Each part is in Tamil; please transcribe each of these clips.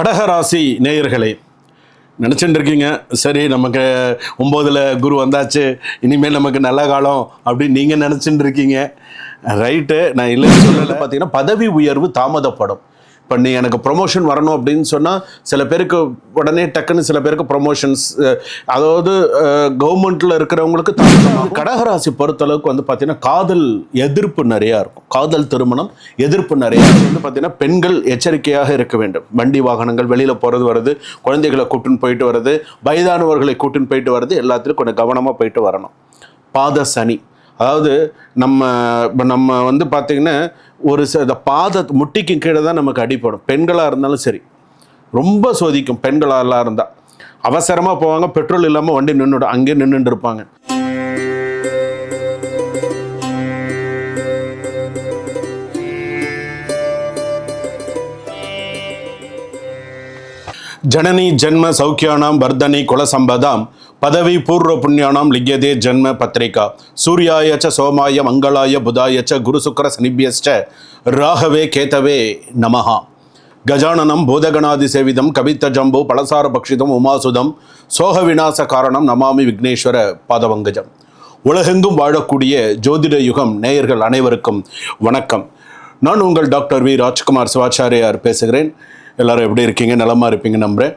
கடகராசி நேயர்களே நினச்சிட்டு இருக்கீங்க சரி நமக்கு ஒம்போதில் குரு வந்தாச்சு இனிமேல் நமக்கு நல்ல காலம் அப்படின்னு நீங்கள் நினச்சிட்டு இருக்கீங்க ரைட்டு நான் இல்லைன்னு சொல்லலை. பார்த்தீங்கன்னா பதவி உயர்வு தாமதப்படும். இப்போ நீ எனக்கு ப்ரொமோஷன் வரணும் அப்படின்னு சொன்னால் சில பேருக்கு உடனே டக்குன்னு சில பேருக்கு ப்ரொமோஷன்ஸ் அதாவது கவர்மெண்ட்டில் இருக்கிறவங்களுக்கு கடகராசி பொறுத்தளவுக்கு வந்து பார்த்தீங்கன்னா காதல் எதிர்ப்பு நிறையா இருக்கும். காதல் திருமணம் எதிர்ப்பு நிறையா வந்து பார்த்தீங்கன்னா பெண்கள் எச்சரிக்கையாக இருக்க வேண்டும். வண்டி வாகனங்கள் வெளியில் போகிறது வருது குழந்தைகளை கூட்டின்னு போயிட்டு வருது வயதானவர்களை கூட்டின்னு போயிட்டு வருது எல்லாத்துலையும் கொஞ்சம் கவனமாக போயிட்டு வரணும். பாத சனி. அதாவது நம்ம இப்போ நம்ம வந்து பார்த்திங்கன்னா ஒரு ச இந்த பாத முட்டிக்கு கீழே தான் நமக்கு அடிப்படும் பெண்களாக இருந்தாலும் சரி. ரொம்ப சோதிக்கும் பெண்களாலாம் இருந்தால் அவசரமாக போவாங்க பெட்ரோல் இல்லாமல் வண்டி நின்றுடும் அங்கேயே நின்றுட்டு இருப்பாங்க. ஜனனி ஜென்ம சௌக்கியானாம் வர்தனி குலசம்பதாம் பதவி பூர்வ புண்ணியானாம் லிங்கதே ஜென்ம பத்திரிகா. சூர்யாய ச சோமாய மங்களாய புதாய ச குரு சுக்கர சனிபியஸ்ட ராகவே கேதவே நமஹா. கஜானனம் பூதகணாதி சேவிதம் கவித்த ஜம்பு பலசார பக்ஷிதம் உமாசுதம் சோக விநாச காரணம் நமாமி விக்னேஸ்வர பாதவங்கஜம். உலகெங்கும் வாழக்கூடிய ஜோதிட யுகம் நேயர்கள் அனைவருக்கும் வணக்கம். நான் உங்கள் டாக்டர் வி. ராஜ்குமார் சிவாச்சாரியார் பேசுகிறேன். எல்லாரும் எப்படி இருக்கீங்க? நலமாக இருப்பீங்க நம்புறேன்.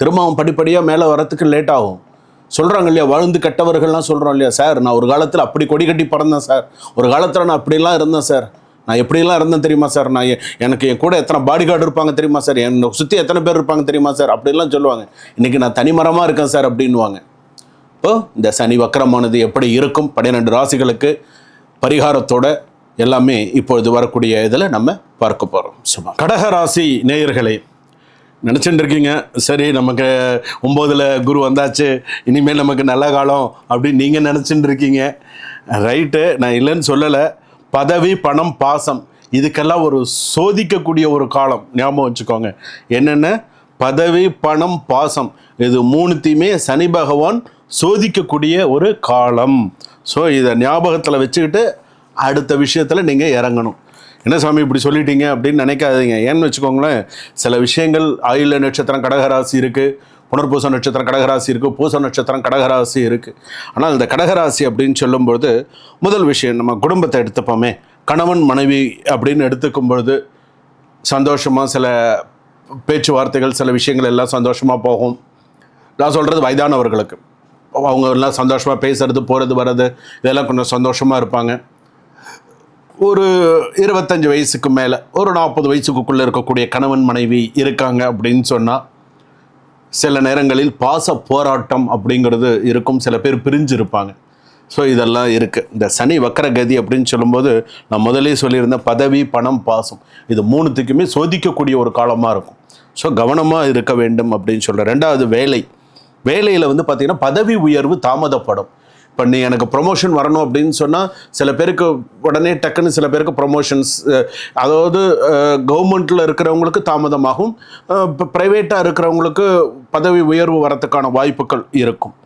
திரும்ப அவன் படிப்படியாக மேலே வரத்துக்கு லேட் ஆகும். சொல்கிறாங்க இல்லையா வாழ்ந்து கெட்டவர்கள்லாம் சொல்கிறோம் இல்லையா சார் நான் ஒரு காலத்தில் அப்படி கொடி கட்டி பறந்தேன் சார். ஒரு காலத்தில் நான் அப்படிலாம் இருந்தேன் சார். நான் எப்படிலாம் இருந்தேன் தெரியுமா சார்? நான் எனக்கு என் கூட எத்தனை பாடி கார்டு இருப்பாங்க தெரியுமா சார்? என்னை சுற்றி எத்தனை பேர் இருப்பாங்க தெரியுமா சார்? அப்படிலாம் சொல்லுவாங்க. இன்றைக்கி நான் தனிமரமாக இருக்கேன் சார் அப்படின்வாங்க இப்போ இந்த சனி வக்கரமானது எப்படி இருக்கும்? பன்னிரெண்டு ராசிகளுக்கு பரிகாரத்தோட எல்லாமே இப்பொழுது வரக்கூடிய இதில் நம்ம பார்க்க போகிறோம் சும்மா கடக ராசி நேயர்களே நினச்சிட்டு இருக்கீங்க சரி நமக்கு ஒம்போதில் குரு வந்தாச்சு இனிமேல் நமக்கு நல்ல காலம் அப்படின்னு நீங்கள் நினச்சிட்டு இருக்கீங்க ரைட்டு நான் இல்லைன்னு சொல்லலை. பதவி பணம் பாசம் இதுக்கெல்லாம் ஒரு சோதிக்கக்கூடிய ஒரு காலம். ஞாபகம் வச்சுக்கோங்க. என்னென்ன? பதவி பணம் பாசம். இது மூணுத்தையுமே சனி பகவான் சோதிக்கக்கூடிய ஒரு காலம். ஸோ இதை ஞாபகத்தில் வச்சுக்கிட்டு அடுத்த விஷயத்தில் நீங்கள் இறங்கணும். என்ன சாமி இப்படி சொல்லிட்டீங்க அப்படின்னு நினைக்காதீங்க. ஏன்னு வச்சுக்கோங்களேன் சில விஷயங்கள் ஆயுள நட்சத்திரம் கடகராசி இருக்குது புனர்பூச நட்சத்திரம் கடகராசி இருக்குது பூச நட்சத்திரம் கடகராசி இருக்குது ஆனால் இந்த கடகராசி அப்படின்னு சொல்லும்பொழுது முதல் விஷயம் நம்ம குடும்பத்தை எடுத்துப்போமே. கணவன் மனைவி அப்படின்னு எடுத்துக்கும் பொழுது சந்தோஷமாக சில பேச்சுவார்த்தைகள் சில விஷயங்கள் எல்லாம் சந்தோஷமாக போகும். நான் சொல்கிறது வயதானவர்களுக்கு. அவங்க எல்லாம் சந்தோஷமாக பேசுறது போகிறது வர்றது இதெல்லாம் கொஞ்சம் சந்தோஷமாக இருப்பாங்க. ஒரு இருபத்தஞ்சு வயசுக்கு மேலே ஒரு நாற்பது வயசுக்குள்ளே இருக்கக்கூடிய கணவன் மனைவி இருக்காங்க அப்படின்னு சொன்னால் சில நேரங்களில் பாச போராட்டம் அப்படிங்கிறது இருக்கும். சில பேர் பிரிஞ்சு இருப்பாங்க ஸோ இதெல்லாம் இருக்குது இந்த சனி வக்கரகதி அப்படின்னு சொல்லும்போது நான் முதலே சொல்லியிருந்தேன் பதவி பணம் பாசம் இது மூணுத்துக்குமே சோதிக்கக்கூடிய ஒரு காலமாக இருக்கும். ஸோ கவனமாக இருக்க வேண்டும் அப்படின்னு சொல்கிறேன் ரெண்டாவது வேலை. வேலையில் வந்து பார்த்திங்கன்னா பதவி உயர்வு தாமதப்படும். இப்போ நீ எனக்கு ப்ரொமோஷன் வரணும் அப்படின்னு சொன்னால் சில பேருக்கு உடனே டக்குன்னு சில பேருக்கு ப்ரொமோஷன்ஸ் அதாவது கவர்மெண்ட்டில் இருக்கிறவங்களுக்கு தாமதமாகும். இப்போ ப்ரைவேட்டாக இருக்கிறவங்களுக்கு பதவி உயர்வு வரத்துக்கான வாய்ப்புகள் இருக்கும்.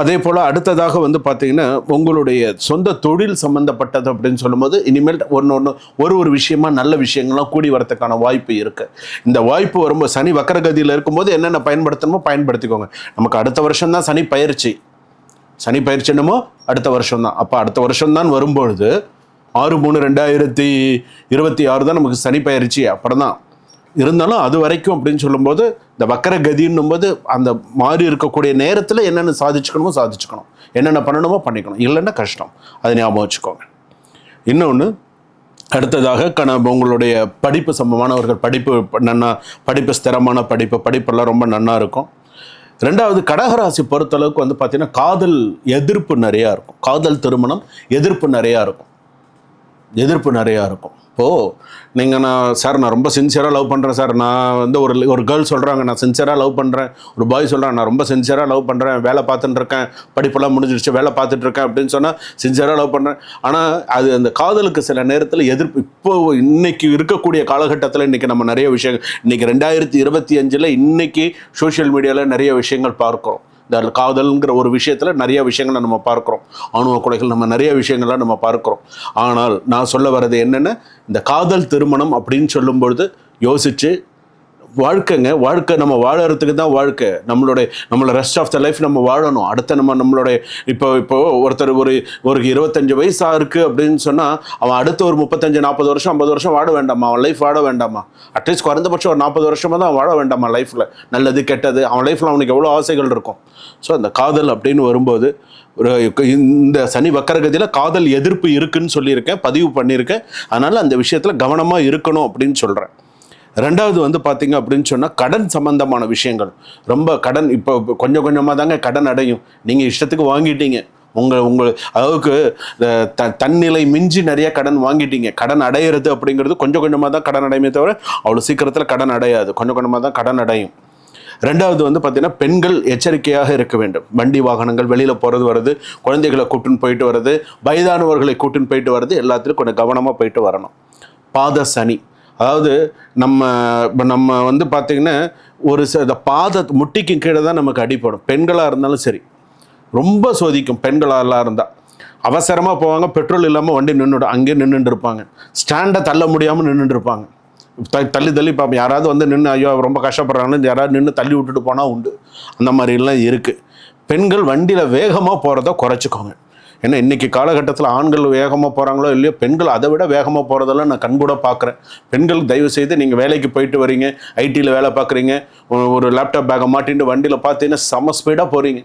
அதே போல் அடுத்ததாக வந்து பார்த்தீங்கன்னா உங்களுடைய சொந்த தொழில் சம்மந்தப்பட்டது அப்படின்னு சொல்லும்போது இனிமேல் ஒன்று ஒன்று ஒரு ஒரு விஷயமா நல்ல விஷயங்கள்லாம் கூடி வரத்துக்கான வாய்ப்பு இருக்குது இந்த வாய்ப்பு வரும்போது சனி வக்கரகதியில் இருக்கும்போது என்னென்ன பயன்படுத்தணுமோ பயன்படுத்திக்கோங்க. நமக்கு அடுத்த வருஷம் தான் சனி பயிற்சி. சனி பயிற்சி என்னமோ அடுத்த வருஷம் தான் அப்போ அடுத்த வருஷம் தான் வரும்பொழுது ஆறு மூணு ரெண்டாயிரத்தி இருபத்தி ஆறு தான் நமக்கு சனி பயிற்சி. அப்புறம் தான் இருந்தாலும் அது வரைக்கும் அப்படின்னு சொல்லும்போது இந்த வக்கர கதின்னும் போது அந்த மாறி இருக்கக்கூடிய நேரத்தில் என்னென்ன சாதிச்சுக்கணுமோ சாதிச்சுக்கணும். என்னென்ன பண்ணணுமோ பண்ணிக்கணும். இல்லைன்னா கஷ்டம். அதை ஞாபகம் வச்சுக்கோங்க. இன்னொன்று அடுத்ததாக கண உங்களுடைய படிப்பு சம்பந்தமானவர்கள் படிப்பு நன்னா படிப்பு ஸ்திரமான படிப்பு படிப்பெல்லாம் ரொம்ப நன்னா இருக்கும். ரெண்டாவது கடகராசி பொறுத்தளவுக்கு வந்து பார்த்தீங்கன்னா காதல் எதிர்ப்பு நிறையா இருக்கும். காதல் திருமணம் எதிர்ப்பு நிறையா இருக்கும். எதிர்ப்பு நிறையா இருக்கும். இப்போது நீங்கள் நான் சார் நான் ரொம்ப சின்சியராக லவ் பண்ணுறேன் சார் நான் வந்து ஒரு ஒரு கேர்ள் சொல்கிறாங்க நான் சின்சியராக லவ் பண்ணுறேன் ஒரு பாய் சொல்கிறேன் நான் ரொம்ப சின்சியராக லவ் பண்ணுறேன் வேலை பார்த்துட்டு இருக்கேன். படிப்பெல்லாம் முடிஞ்சிருச்சு வேலை பார்த்துட்டு இருக்கேன் அப்படின்னு சொன்னால் சின்சியராக லவ் பண்ணுறேன் ஆனால் அது அந்த காதலுக்கு சில நேரத்தில் எதிர்ப்பு இப்போ இன்னைக்கு இருக்கக்கூடிய காலகட்டத்தில் இன்றைக்கி நம்ம நிறைய விஷயங்கள் இன்றைக்கி ரெண்டாயிரத்தி இருபத்தி அஞ்சில் இன்றைக்கி சோஷியல் மீடியாவில் நிறைய விஷயங்கள் பார்க்குறோம். இந்த காதல்ங்கிற ஒரு விஷயத்தில் நிறைய விஷயங்களை நம்ம பார்க்குறோம். ஆணுவ கொலைகள் நம்ம நிறைய விஷயங்கள்லாம் நம்ம பார்க்குறோம். ஆனால் நான் சொல்ல வர்றது என்னென்ன? இந்த காதல் திருமணம் அப்படின்னு சொல்லும்பொழுது யோசித்து வாழ்க்கைங்க வாழ்க்கை நம்ம வாழறதுக்கு தான் வாழ்க்கை. நம்மளுடைய நம்மளோட ரெஸ்ட் ஆஃப் த லைஃப் நம்ம வாழணும். அடுத்த நம்ம நம்மளுடைய இப்போ இப்போ ஒருத்தர் ஒரு ஒரு இருபத்தஞ்சு வயசாக இருக்குது அப்படின்னு சொன்னால் அவன் அடுத்த ஒரு முப்பத்தஞ்சு நாற்பது வருஷம் ஐம்பது வருஷம் வாழ வேண்டாமா? அவன் லைஃப் வாழ வேண்டாமா? அட்லீஸ்ட் குறைந்தபட்சம் ஒரு நாற்பது வருஷமாக தான் வாழ வேண்டாமா லைஃப்பில் நல்லது கெட்டது. அவன் லைஃப்பில் அவனுக்கு எவ்வளோ ஆசைகள் இருக்கும். ஸோ அந்த காதல் அப்படின்னு வரும்போது ஒரு இந்த சனி வக்கரகதியில் காதல் எதிர்ப்பு இருக்குன்னு சொல்லியிருக்கேன் பதிவு பண்ணியிருக்கேன். அதனால் அந்த விஷயத்தில் கவனமாக இருக்கணும் அப்படின்னு சொல்கிறேன் ரெண்டாவது வந்து பார்த்தீங்க அப்படின்னு சொன்னால் கடன் சம்பந்தமான விஷயங்கள். ரொம்ப கடன் இப்போ கொஞ்சம் கொஞ்சமாக தாங்க கடன் அடையும். நீங்கள் இஷ்டத்துக்கு வாங்கிட்டீங்க. உங்கள் உங்கள் அளவுக்கு த தன்னிலை மிஞ்சி நிறைய கடன் வாங்கிட்டீங்க. கடன் அடையிறது அப்படிங்கிறது கொஞ்சம் கொஞ்சமாக தான் கடன் அடையுமே தவிர அவ்வளோ சீக்கிரத்தில் கடன் அடையாது. கொஞ்சம் கொஞ்சமாக தான் கடன் அடையும். ரெண்டாவது வந்து பார்த்தீங்கன்னா பெண்கள் எச்சரிக்கையாக இருக்க வேண்டும். வண்டி வாகனங்கள் வெளியில் போகிறது வருது குழந்தைகளை கூட்டின்னு போயிட்டு வர்றது வயதானவர்களை கூட்டின்னு போயிட்டு வர்றது எல்லாத்துலேயும் கொஞ்சம் கவனமாக போயிட்டு வரணும். பாத சனி. அதாவது நம்ம இப்போ நம்ம வந்து பார்த்திங்கன்னா ஒரு சில இந்த பாத முட்டிக்கு கீழே தான் நமக்கு அடிப்படும் பெண்களாக இருந்தாலும் சரி. ரொம்ப சோதிக்கும் பெண்களாக இருந்தால் அவசரமாக போவாங்க பெட்ரோல் இல்லாமல் வண்டி நின்றுடும் அங்கேயே நின்றுட்டு இருப்பாங்க ஸ்டாண்டை தள்ள முடியாமல் நின்றுட்டு இருப்பாங்க த தள்ளி தள்ளி பார்ப்போம் யாராவது வந்து நின்று ஐயோ ரொம்ப கஷ்டப்படுறாங்கன்னு யாராவது நின்று தள்ளி விட்டுட்டு போனால் உண்டு. அந்த மாதிரிலாம் இருக்குது பெண்கள் வண்டியில் வேகமாக போகிறத குறைச்சிக்கோங்க. ஏன்னா இன்றைக்கி காலகட்டத்தில் ஆண்கள் வேகமாக போகிறாங்களோ இல்லையோ பெண்கள் அதை விட வேகமாக போகிறதெல்லாம் நான் கண்கூட பார்க்குறேன் பெண்கள் தயவு செய்து நீங்கள் வேலைக்கு போயிட்டு வரீங்க ஐடியில் வேலை பார்க்குறீங்க ஒரு லேப்டாப் பேக்கை மாட்டின்ட்டு வண்டியில் பார்த்தீங்கன்னா செம ஸ்பீடாக போகிறீங்க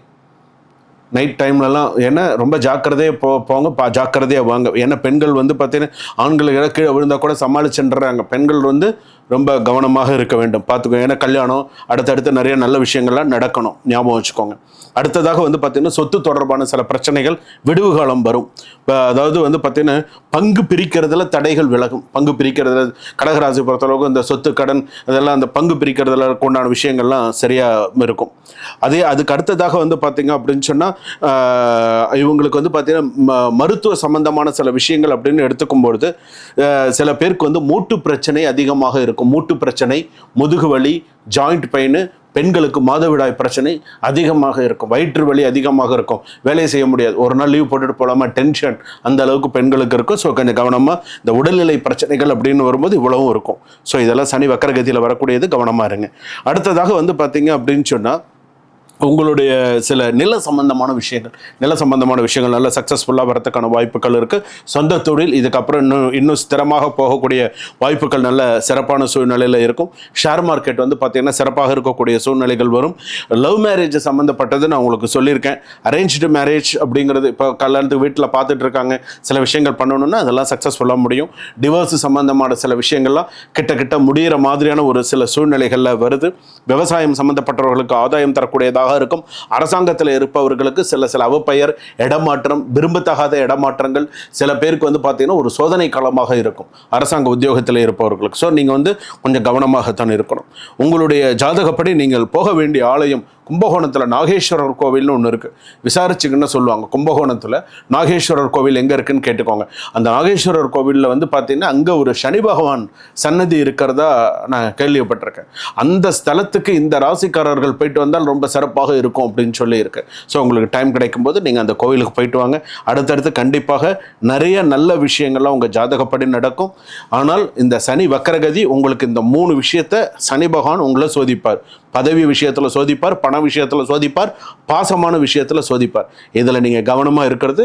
நைட் டைம்லலாம் ஏன்னா ரொம்ப ஜாக்கிரதையாக போ போங்க பா ஜாக்கிரதையாக வாங்க. ஏன்னா பெண்கள் வந்து பார்த்தீங்கன்னா ஆண்கள் கீழே விழுந்தால் கூட சமாளிச்சுன்றாங்க. பெண்கள் வந்து ரொம்ப கவனமாக இருக்க வேண்டும். பார்த்துக்கோங்க ஏன்னா கல்யாணம் அடுத்தடுத்து நிறைய நல்ல விஷயங்கள்லாம் நடக்கணும். ஞாபகம் வச்சுக்கோங்க. அடுத்ததாக வந்து பார்த்தீங்கன்னா சொத்து தொடர்பான சில பிரச்சனைகள் விடுவு காலம் வரும். இப்போ அதாவது வந்து பார்த்தீங்கன்னா பங்கு பிரிக்கிறதுல தடைகள் விலகும். பங்கு பிரிக்கிறதுல கடகராசி பொறுத்தளவுக்கு இந்த சொத்து கடன் இதெல்லாம் அந்த பங்கு பிரிக்கிறதுல உண்டான விஷயங்கள்லாம் சரியாக இருக்கும். அதே அதுக்கு அடுத்ததாக வந்து பார்த்தீங்க அப்படின்னு சொன்னால் இவங்களுக்கு வந்து பார்த்தீங்கன்னா ம- மருத்துவ சம்பந்தமான சில விஷயங்கள் அப்படின்னு எடுத்துக்கும் பொழுது சில பேருக்கு வந்து மூட்டு பிரச்சனை அதிகமாக இருக்கும். மூட்டு பிரச்சனை முதுகு வலி ஜாயிண்ட் பெயின் பெண்களுக்கு மாதவிடாய் பிரச்சனை அதிகமாக இருக்கும். வயிற்று வலி அதிகமாக இருக்கும். வேலையை செய்ய முடியாது. ஒரு நாள் லீவ் போட்டுட்டு போகலாமா டென்ஷன் அந்த அளவுக்கு பெண்களுக்கு இருக்கும். ஸோ கொஞ்சம் கவனமாக இந்த உடல்நிலை பிரச்சனைகள் அப்படின்னு வரும்போது இவ்வளவும் இருக்கும். ஸோ இதெல்லாம் சனி வக்கரகதியில் வரக்கூடியது கவனமாக இருங்க. அடுத்ததாக வந்து பார்த்தீங்க அப்படின்னு சொன்னால் உங்களுடைய சில நில சம்பந்தமான விஷயங்கள் நில சம்பந்தமான விஷயங்கள் நல்ல சக்ஸஸ்ஃபுல்லாக வரத்துக்கான வாய்ப்புகள் இருக்குது சொந்த தொழில் இதுக்கப்புறம் இன்னும் இன்னும் ஸ்திரமாக போகக்கூடிய வாய்ப்புகள் நல்ல சிறப்பான சூழ்நிலையில் இருக்கும். ஷேர் மார்க்கெட் வந்து பார்த்திங்கன்னா சிறப்பாக இருக்கக்கூடிய சூழ்நிலைகள் வரும். லவ் மேரேஜ் சம்மந்தப்பட்டது நான் உங்களுக்கு சொல்லியிருக்கேன். அரேஞ்ச்டு மேரேஜ் அப்படிங்கிறது இப்போ கல்யாணத்துக்கு வீட்டில் பார்த்துட்டு இருக்காங்க சில விஷயங்கள் பண்ணணும்னா அதெல்லாம் சக்ஸஸ்ஃபுல்லாக முடியும். டிவோர்ஸ் சம்மந்தமான சில விஷயங்கள்லாம் கிட்ட கிட்ட முடியிற மாதிரியான ஒரு சில சூழ்நிலைகளில் வருது. விவசாயம் சம்மந்தப்பட்டவர்களுக்கு ஆதாயம் தரக்கூடியதாக இருக்கும். அரசாங்கத்தில் இருப்பவர்களுக்கு சில சில அவப்பெயர் இடமாற்றம் விரும்பத்தகாத இடமாற்றங்கள் சில பேருக்கு வந்து பார்த்தீங்கன்னா ஒரு சோதனை காலமாக இருக்கும். அரசாங்க உத்தியோகத்தில் இருப்பவர்களுக்கு. ஸோ நீங்கள் வந்து கொஞ்சம் கவனமாகத்தான் இருக்கணும். உங்களுடைய ஜாதகப்படி நீங்கள் போக வேண்டிய ஆலயம் கும்பகோணத்தில் நாகேஸ்வரர் கோவில்னு ஒன்று இருக்குது விசாரிச்சுக்குன்னு சொல்லுவாங்க. கும்பகோணத்தில் நாகேஸ்வரர் கோவில் எங்கே இருக்குன்னு கேட்டுக்கோங்க. அந்த நாகேஸ்வரர் கோவிலில் வந்து பார்த்தீங்கன்னா அங்கே ஒரு சனி பகவான் சன்னதி இருக்கிறதா நான் கேள்விப்பட்டிருக்கேன். அந்த ஸ்தலத்துக்கு இந்த ராசிக்காரர்கள் போயிட்டு வந்தால் ரொம்ப சிறப்பாக இருக்கும் அப்படின்னு சொல்லியிருக்கு. ஸோ உங்களுக்கு டைம் கிடைக்கும்போது நீங்கள் அந்த கோவிலுக்கு போயிட்டு வாங்க. அடுத்தடுத்து கண்டிப்பாக நிறைய நல்ல விஷயங்கள்லாம் உங்கள் ஜாதகப்படி நடக்கும். ஆனால் இந்த சனி வக்கரகதி உங்களுக்கு இந்த மூணு விஷயத்தை சனி பகவான் உங்களை சோதிப்பார். பதவி விஷயத்தில் சோதிப்பார் பண விஷயத்தில் சோதிப்பார் பாசமான விஷயத்தில் சோதிப்பார். இதில் நீங்கள் கவனமாக இருக்கிறது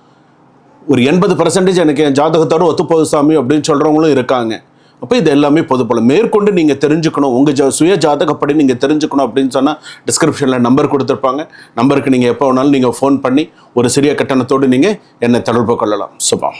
ஒரு எண்பது பர்சன்டேஜ் எனக்கு என் ஜாதகத்தோட ஒத்துப்போது சாமி அப்படின்னு சொல்கிறவங்களும் இருக்காங்க. அப்போ இது எல்லாமே பொது மேற்கொண்டு நீங்கள் தெரிஞ்சுக்கணும். உங்கள் ஜா சுய ஜாதகப்படி நீங்கள் தெரிஞ்சுக்கணும் அப்படின்னு சொன்னால் டிஸ்கிரிப்ஷனில் நம்பர் கொடுத்துருப்பாங்க. நம்பருக்கு நீங்கள் எப்போ வேணாலும் நீங்கள் ஃபோன் பண்ணி ஒரு சிறிய கட்டணத்தோடு நீங்கள் என்னை தொடர்பு கொள்ளலாம். சுபம்.